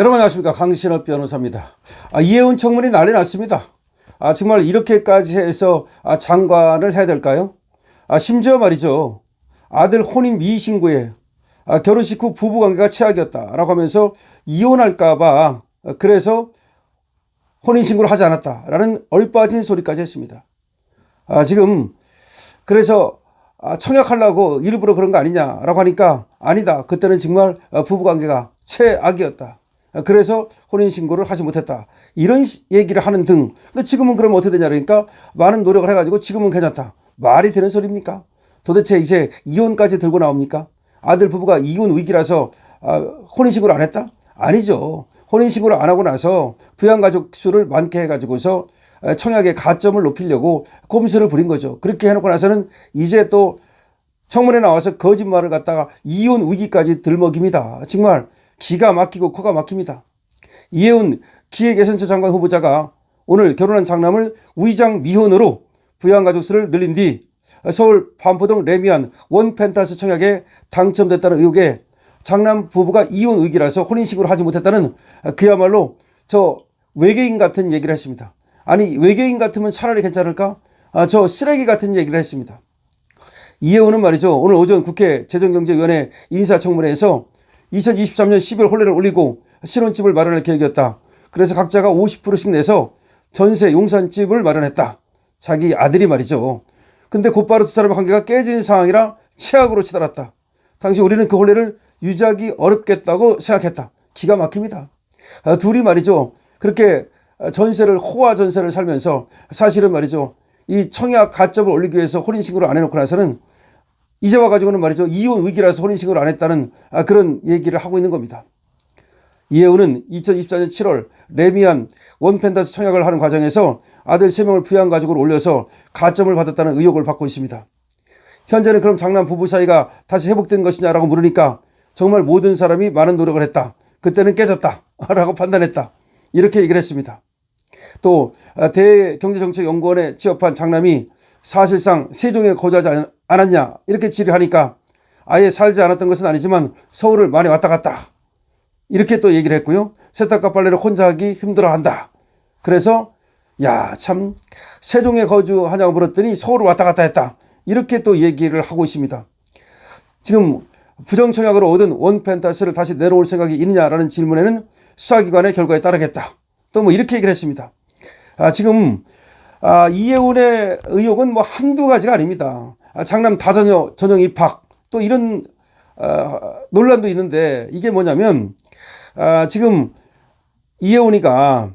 여러분 안녕하십니까 강신업 변호사입니다. 아, 이해운 청문이 난리 났습니다. 아 정말 이렇게까지 해서 아, 장관을 해야 될까요? 아 심지어 말이죠 아들 혼인 미신고에 아, 결혼식 후 부부관계가 최악이었다라고 하면서 이혼할까봐 아, 그래서 혼인신고를 하지 않았다라는 얼빠진 소리까지 했습니다. 아 지금 그래서 아, 청약하려고 일부러 그런 거 아니냐라고 하니까 아니다. 그때는 정말 어, 부부관계가 최악이었다. 아, 그래서 혼인신고를 하지 못했다. 이런 시- 얘기를 하는 등. 근데 지금은 그러면 어떻게 되냐 그러니까 많은 노력을 해가지고 지금은 괜찮다. 말이 되는 소리입니까? 도대체 이제 이혼까지 들고 나옵니까? 아들 부부가 이혼 위기라서 아, 혼인신고를 안 했다? 아니죠. 혼인신고를 안 하고 나서 부양가족 수를 많게 해가지고서 에, 청약의 가점을 높이려고 꼼수를 부린 거죠. 그렇게 해놓고 나서는 이제 또 청문회 나와서 거짓말을 갖다가 이혼 위기까지 들먹입니다. 정말 기가 막히고 코가 막힙니다. 이혜훈 기획예산처 장관 후보자가 오늘 결혼한 장남을 위장 미혼으로 부양가족 수를 늘린 뒤 서울 반포동 레미안 원펜타스 청약에 당첨됐다는 의혹에 장남 부부가 이혼 위기라서 혼인신고를 하지 못했다는 그야말로 저 외계인 같은 얘기를 했습니다. 아니 외계인 같으면 차라리 괜찮을까? 아, 저 쓰레기 같은 얘기를 했습니다. 이혜원은 말이죠. 오늘 오전 국회 재정경제위원회 인사청문회에서 2023년 10월 혼례를 올리고 신혼집을 마련할 계획이었다. 그래서 각자가 50%씩 내서 전세 용산집을 마련했다. 자기 아들이 말이죠. 근데 곧바로 두 사람의 관계가 깨진 상황이라 최악으로 치달았다. 당시 우리는 그 혼례를 유지하기 어렵겠다고 생각했다. 기가 막힙니다. 아, 둘이 말이죠. 그렇게 전세를 호화 전세를 살면서 사실은 말이죠. 이 청약 가점을 올리기 위해서 혼인신고를 안 해놓고 나서는 이제 와가지고는 말이죠. 이혼 위기라서 혼인신고를 안 했다는 아, 그런 얘기를 하고 있는 겁니다. 이혜우는 2024년 7월 레미안 원펜다스 청약을 하는 과정에서 아들 3명을 부양 가족으로 올려서 가점을 받았다는 의혹을 받고 있습니다. 현재는 그럼 장남 부부 사이가 다시 회복된 것이냐라고 물으니까 정말 모든 사람이 많은 노력을 했다. 그때는 깨졌다. 라고 판단했다. 이렇게 얘기를 했습니다. 또 아, 대경제정책연구원에 취업한 장남이 사실상 세종에 거주하지 않- 않았냐 이렇게 질의하니까 아예 살지 않았던 것은 아니지만 서울을 많이 왔다 갔다 이렇게 또 얘기를 했고요. 세탁과 빨래를 혼자 하기 힘들어한다. 그래서 야 참 세종에 거주하냐고 물었더니 서울을 왔다 갔다 했다. 이렇게 또 얘기를 하고 있습니다. 지금 부정청약으로 얻은 원펜타스를 다시 내놓을 생각이 있느냐라는 질문에는 수사기관의 결과에 따르겠다. 또 뭐 이렇게 얘기를 했습니다. 아, 지금 아, 이혜훈의 의혹은 뭐 한두 가지가 아닙니다. 아, 장남 다자녀 전형 입학 또 이런 아, 논란도 있는데 이게 뭐냐면 아, 지금 이혜훈이가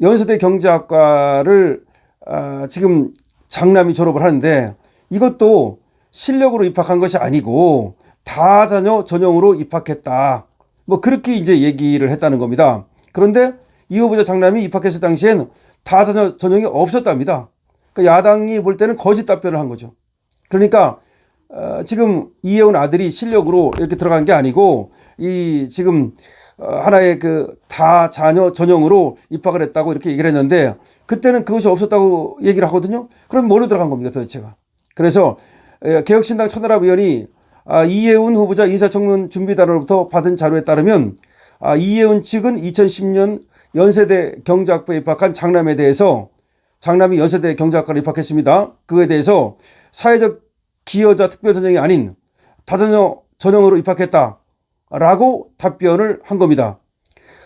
연세대 경제학과를 아, 지금 장남이 졸업을 하는데 이것도 실력으로 입학한 것이 아니고 다자녀 전형으로 입학했다. 뭐 그렇게 이제 얘기를 했다는 겁니다. 그런데 이 후보자 장남이 입학했을 당시엔 다자녀 전형이 없었답니다. 그러니까 야당이 볼 때는 거짓 답변을 한 거죠. 그러니까 어, 지금 이혜원 아들이 실력으로 이렇게 들어간 게 아니고 이 지금 어, 하나의 그 다 자녀 전형으로 입학을 했다고 이렇게 얘기를 했는데 그때는 그것이 없었다고 얘기를 하거든요. 그럼 뭐로 들어간 겁니까 도대체가? 그래서 에, 개혁신당 천하람 의원이 아, 이혜훈 후보자 인사청문 준비단으로부터 받은 자료에 따르면 아, 이혜훈 측은 2010년 연세대 경제학부에 입학한 장남에 대해서 장남이 연세대 경제학과를 입학했습니다. 그에 대해서 사회적 기여자 특별 전형이 아닌 다자녀 전형으로 입학했다라고 답변을 한 겁니다.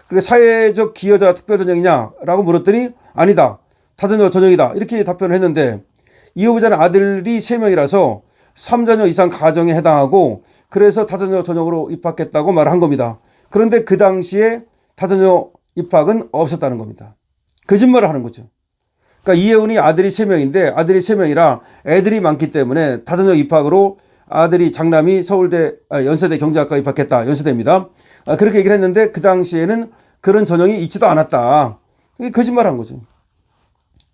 그게 사회적 기여자 특별 전형이냐라고 물었더니 아니다. 다자녀 전형이다. 이렇게 답변을 했는데 이 후보자는 아들이 3명이라서 3자녀 이상 가정에 해당하고 그래서 다자녀 전형으로 입학했다고 말한 겁니다. 그런데 그 당시에 다자녀 입학은 없었다는 겁니다. 거짓말을 하는 거죠. 그러니까 이혜훈이 아들이 3명인데 아들이 3명이라 애들이 많기 때문에 다자녀 입학으로 아들이 장남이 서울대 아, 연세대 경제학과 입학했다. 연세대입니다. 아, 그렇게 얘기를 했는데 그 당시에는 그런 전형이 있지도 않았다. 이게 거짓말한 거죠.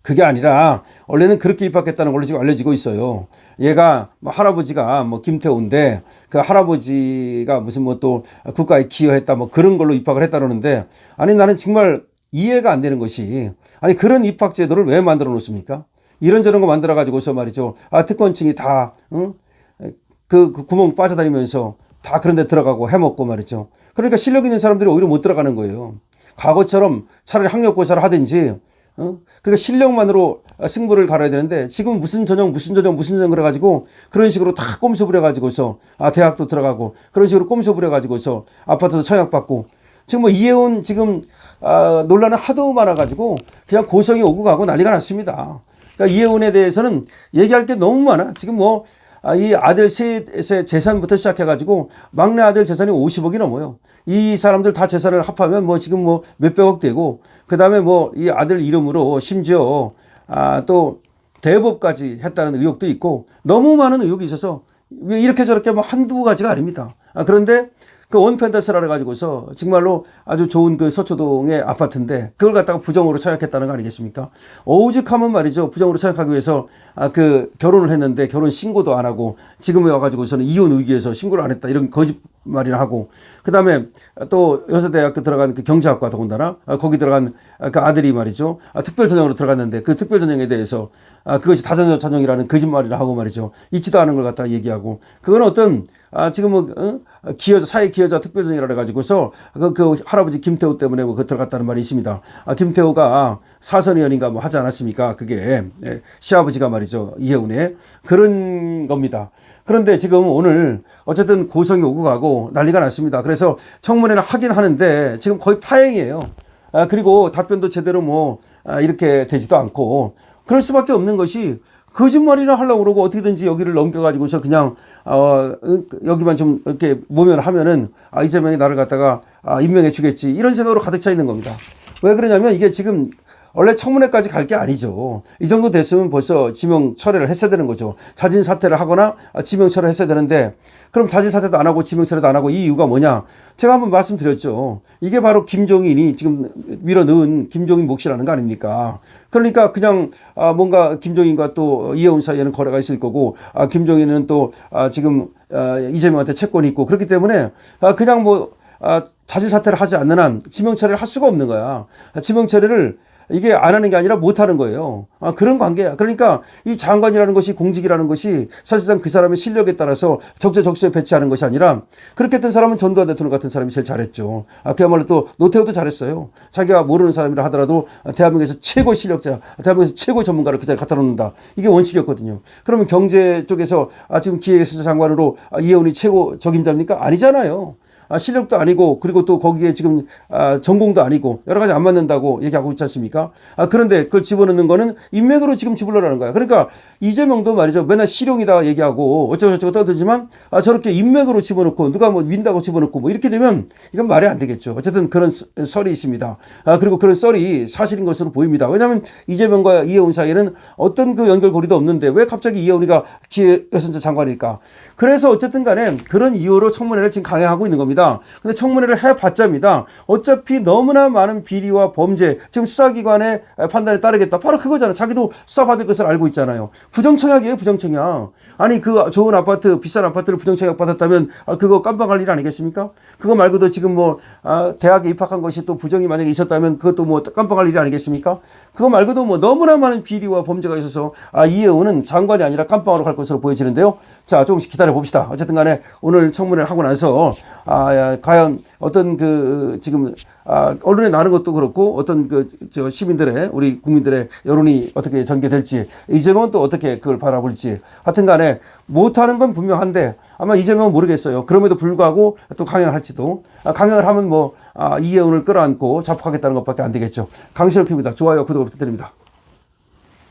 그게 아니라 원래는 그렇게 입학했다는 걸로 지금 알려지고 있어요. 얘가 뭐 할아버지가 뭐 김태우인데 그 할아버지가 무슨 뭐 또 국가에 기여했다 뭐 그런 걸로 입학을 했다 그러는데 아니 나는 정말 이해가 안 되는 것이 아니 그런 입학 제도를 왜 만들어 놓습니까? 이런저런 거 만들어 가지고서 말이죠. 아 특권층이 다 응? 그, 그 구멍 빠져다니면서 다 그런 데 들어가고 해먹고 말이죠. 그러니까 실력 있는 사람들이 오히려 못 들어가는 거예요. 과거처럼 차라리 학력고사를 하든지 어? 그러니까 실력만으로 승부를 가려야 되는데 지금 무슨 전형 무슨 전형 무슨 전형 그래가지고 그런 식으로 다 꼼수 부려가지고서 아 대학도 들어가고 그런 식으로 꼼수 부려가지고서 아파트도 청약받고 지금 뭐 이혜원 지금 아, 논란은 하도 많아가지고 그냥 고성이 오고 가고 난리가 났습니다. 그러니까 이혜원에 대해서는 얘기할 게 너무 많아. 지금 뭐 아, 이 아들 셋의 재산부터 시작해가지고 막내 아들 재산이 50억이 넘어요. 이 사람들 다 재산을 합하면 뭐 지금 뭐 몇백억 되고 그 다음에 뭐 이 아들 이름으로 심지어 아, 또 대법까지 했다는 의혹도 있고 너무 많은 의혹이 있어서 왜 이렇게 저렇게 뭐 한두 가지가 아닙니다. 아, 그런데 그 원펜더스라 그래가지고서 정말로 아주 좋은 그 서초동의 아파트인데 그걸 갖다가 부정으로 청약했다는 거 아니겠습니까? 오죽하면 말이죠. 부정으로 청약하기 위해서 아, 그 결혼을 했는데 결혼 신고도 안 하고 지금에 와가지고서는 이혼 위기에서 신고를 안 했다 이런 거짓 말이나 하고 그 다음에 또 여서대학교 들어간 그 경제학과 더군다나 아, 거기 들어간 그 아들이 말이죠. 아, 특별 전형으로 들어갔는데 그 특별 전형에 대해서 아, 그것이 다전적 전형이라는 거짓말이라 하고 말이죠. 있지도 않은 걸 갖다가 얘기하고 그건 어떤 아, 지금 뭐, 어? 기여자, 사회 기여자 특별전이라 그래 가지고서 그, 그 할아버지 김태호 때문에 뭐 그 들어갔다는 말이 있습니다. 아, 김태호가 사선 의원인가 뭐 하지 않았습니까? 그게 예, 시아버지가 말이죠. 이혜훈의 그런 겁니다. 그런데 지금 오늘 어쨌든 고성이 오고 가고 난리가 났습니다. 그래서 청문회를 하긴 하는데 지금 거의 파행이에요. 아, 그리고 답변도 제대로 뭐 아, 이렇게 되지도 않고 그럴 수밖에 없는 것이 거짓말이나 하려고 그러고 어떻게든지 여기를 넘겨가지고서 그냥 어 여기만 좀 이렇게 모면하면은 아 이재명이 나를 갖다가 아 임명해 주겠지 이런 생각으로 가득 차 있는 겁니다. 왜 그러냐면 이게 지금 원래 청문회까지 갈 게 아니죠. 이 정도 됐으면 벌써 지명 철회를 했어야 되는 거죠. 자진 사퇴를 하거나 지명 철회를 했어야 되는데 그럼 자진 사퇴도 안 하고 지명 철회도 안 하고 이 이유가 뭐냐? 제가 한번 말씀드렸죠. 이게 바로 김종인이 지금 밀어넣은 김종인 몫이라는 거 아닙니까? 그러니까 그냥 아 뭔가 김종인과 또 이혜원 사이에는 거래가 있을 거고 아 김종인은 또아 지금 아 이재명한테 채권이 있고 그렇기 때문에 아 그냥 뭐 아, 자진 사퇴를 하지 않는 한 지명 처리를 할 수가 없는 거야. 지명 처리를 이게 안 하는 게 아니라 못 하는 거예요. 아, 그런 관계야. 그러니까 이 장관이라는 것이 공직이라는 것이 사실상 그 사람의 실력에 따라서 적재 적소에 배치하는 것이 아니라 그렇게 했던 사람은 전두환 대통령 같은 사람이 제일 잘했죠. 아, 그야말로 또 노태우도 잘했어요. 자기가 모르는 사람이라 하더라도 대한민국에서 최고 실력자, 대한민국에서 최고 전문가를 그 자리에 갖다 놓는다. 이게 원칙이었거든요. 그러면 경제 쪽에서 아, 지금 기획에서 장관으로 아, 이혜원이 최고 적임자입니까? 아니잖아요. 아, 실력도 아니고 그리고 또 거기에 지금 아, 전공도 아니고 여러 가지 안 맞는다고 얘기하고 있지 않습니까? 아, 그런데 그걸 집어넣는 거는 인맥으로 지금 집어넣으라는 거야. 그러니까 이재명도 말이죠. 맨날 실용이다 얘기하고 어쩌고저쩌고 떠들지만 아, 저렇게 인맥으로 집어넣고 누가 뭐 민다고 집어넣고 뭐 이렇게 되면 이건 말이 안 되겠죠. 어쨌든 그런 썰이 있습니다. 아, 그리고 그런 썰이 사실인 것으로 보입니다. 왜냐하면 이재명과 이혜원 사이에는 어떤 그 연결고리도 없는데 왜 갑자기 이혜원이가 기획여선자 장관일까? 그래서 어쨌든 간에 그런 이유로 청문회를 지금 강행하고 있는 겁니다. 근데 청문회를 해봤자입니다. 어차피 너무나 많은 비리와 범죄, 지금 수사기관의 판단에 따르겠다. 바로 그거잖아. 자기도 수사받을 것을 알고 있잖아요. 부정청약이에요, 부정청약. 아니, 그 좋은 아파트, 비싼 아파트를 부정청약 받았다면 아, 그거 깜빡할 일 아니겠습니까? 그거 말고도 지금 뭐, 아, 대학에 입학한 것이 또 부정이 만약에 있었다면 그것도 뭐 깜빡할 일이 아니겠습니까? 그거 말고도 뭐 너무나 많은 비리와 범죄가 있어서 아, 이혜원은 장관이 아니라 깜빵으로 갈 것으로 보여지는데요. 자, 조금씩 기다려 봅시다. 어쨌든 간에 오늘 청문회를 하고 나서 아, 아, 과연 어떤 그 지금 아, 언론에 나는 것도 그렇고 어떤 그 저 시민들의 우리 국민들의 여론이 어떻게 전개될지 이재명은 또 어떻게 그걸 바라볼지 하여튼 간에 못하는 건 분명한데 아마 이재명은 모르겠어요. 그럼에도 불구하고 또 강행을 할지도 아, 강행을 하면 뭐 아, 이혜원을 끌어안고 자폭하겠다는 것밖에 안 되겠죠. 강실을 핍니다. 좋아요, 구독을 부탁드립니다.